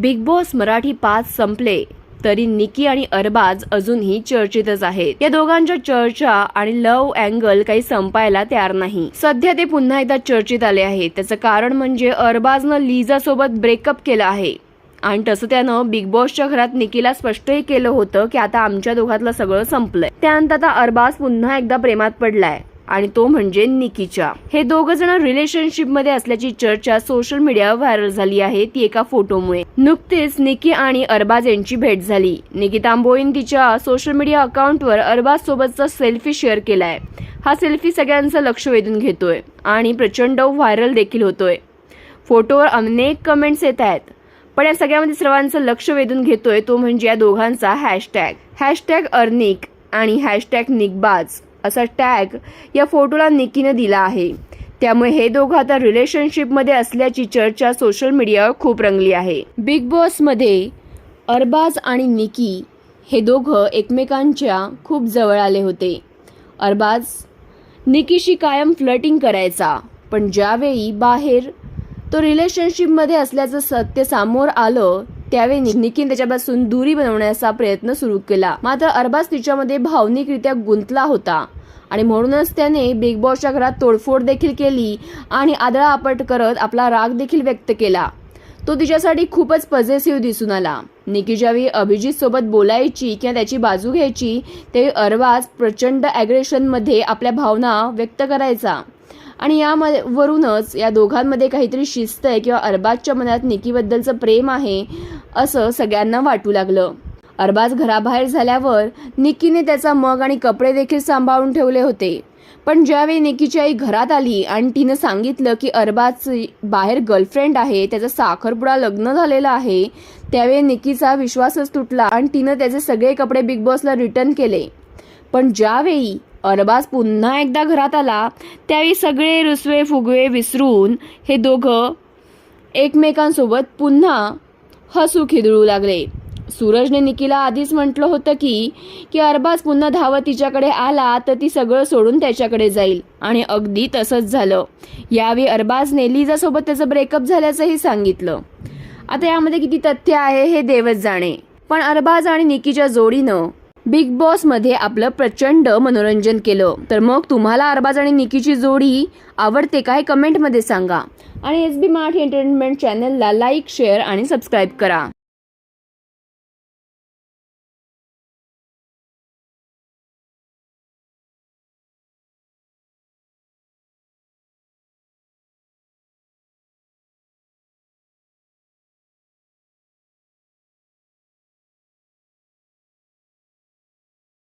Big boss Marathi पाच संपले तरी निकी आणि अरबाज अजूनही चर्चेतच आहेत. या दोघांच्या चर्चा आणि लव अँगल काही संपायला तयार नाही. सध्या ते पुन्हा एकदा चर्चेत आले आहेत. त्याचं कारण म्हणजे अरबाजनं लिझा सोबत ब्रेकअप केलं आहे. आणि तसं त्यानं बिग बॉसच्या घरात निकीला स्पष्टही केलं होतं की आता आमच्या दोघातलं सगळं संपलंय. त्यानंतर आता अरबाज पुन्हा एकदा प्रेमात पडलाय. आणि तो म्हणजे निकीचा हे दोघ जण रिलेशनशिपमध्ये असल्याची चर्चा सोशल मीडियावर व्हायरल झाली आहे ती एका फोटोमुळे नुकतीच निकी आणि अरबाज यांची भेट झाली. निकी तांबोईन तिच्या सोशल मीडिया अकाउंटवर अरबाज सोबतचा सेल्फी शेअर केलाय. हा सेल्फी सगळ्यांचं लक्ष वेधून घेतोय आणि प्रचंड व्हायरल देखील होतोय. फोटोवर अनेक कमेंट्स येत आहेत. पण या सगळ्यामध्ये सर्वांचं लक्ष वेधून घेतोय तो म्हणजे या दोघांचा हॅशटॅग हॅशटॅग अर्निक आणि हॅशटॅग निकबाज. असा टॅग या फोटोला निकीनं दिला आहे. त्यामुळे हे दोघं आता रिलेशनशिपमध्ये असल्याची चर्चा सोशल मीडियावर खूप रंगली आहे. बिग बॉसमध्ये अरबाज आणि निकी हे दोघं एकमेकांच्या खूप जवळ आले होते. अरबाज निकीशी कायम फ्लटिंग करायचा पण ज्यावेळी बाहेर तो रिलेशनशिपमध्ये असल्याचं सत्य समोर आलं त्यावेळी निकीन त्याच्यापासून दुरी बनवण्याचा प्रयत्न सुरू केला. मात्र अरबाज तिच्यामध्ये भावनिकरित्या गुंतला होता. आणि म्हणूनच त्याने बिग बॉसच्या घरात तोडफोड देखील केली आणि आदळा आपट करत आपला राग देखील व्यक्त केला. तो तिच्यासाठी खूपच पॉझिटिव्ह दिसून आला. निकी ज्यावेळी अभिजित सोबत बोलायची किंवा त्याची बाजू घ्यायची त्यावेळी अरबाज प्रचंड ॲग्रेशनमध्ये आपल्या भावना व्यक्त करायचा. आणि यामध्ये वरूनच या दोघांमध्ये काहीतरी शिस्त आहे किंवा अरबाजच्या मनात निकीबद्दलचं प्रेम आहे असं सगळ्यांना वाटू लागलं. अरबाज घराबाहेर झाल्यावर निकीने त्याचा मग आणि कपडे देखील सांभाळून ठेवले होते. पण ज्यावेळी निकीची आई घरात आली आणि तिनं सांगितलं की अरबाज बाहेर गर्लफ्रेंड आहे त्याचा साखरपुडा लग्न झालेलं आहे त्यावेळी निकीचा विश्वासच तुटला आणि तिनं त्याचे सगळे कपडे बिग बॉसला रिटर्न केले. पण ज्यावेळी अरबाज पुन्हा एकदा घरात आला त्यावेळी सगळे रुसवे फुगवे विसरून हे दोघं एकमेकांसोबत पुन्हा हसू खिदळू लागले. सूरजने निकीला आधीच म्हटलं होतं की की अरबाज पुन्हा धावत तिच्याकडे आला तर ती सगळं सोडून त्याच्याकडे जाईल. आणि अगदी तसंच झालं. यावेळी अरबाजने लिजासोबत त्याचं ब्रेकअप झाल्याचंही सांगितलं. आता यामध्ये किती तथ्य आहे हे देवच जाणे. पण अरबाज आणि निकीच्या जोडीनं बिग बॉसमध्ये आपलं प्रचंड मनोरंजन केलं. तर मग तुम्हाला अरबाज आणि निकीची जोडी आवडते काय कमेंटमध्ये सांगा. आणि एस बी मार्ट एंटरटेनमेंट चॅनलला लाईक शेअर आणि सबस्क्राईब करा.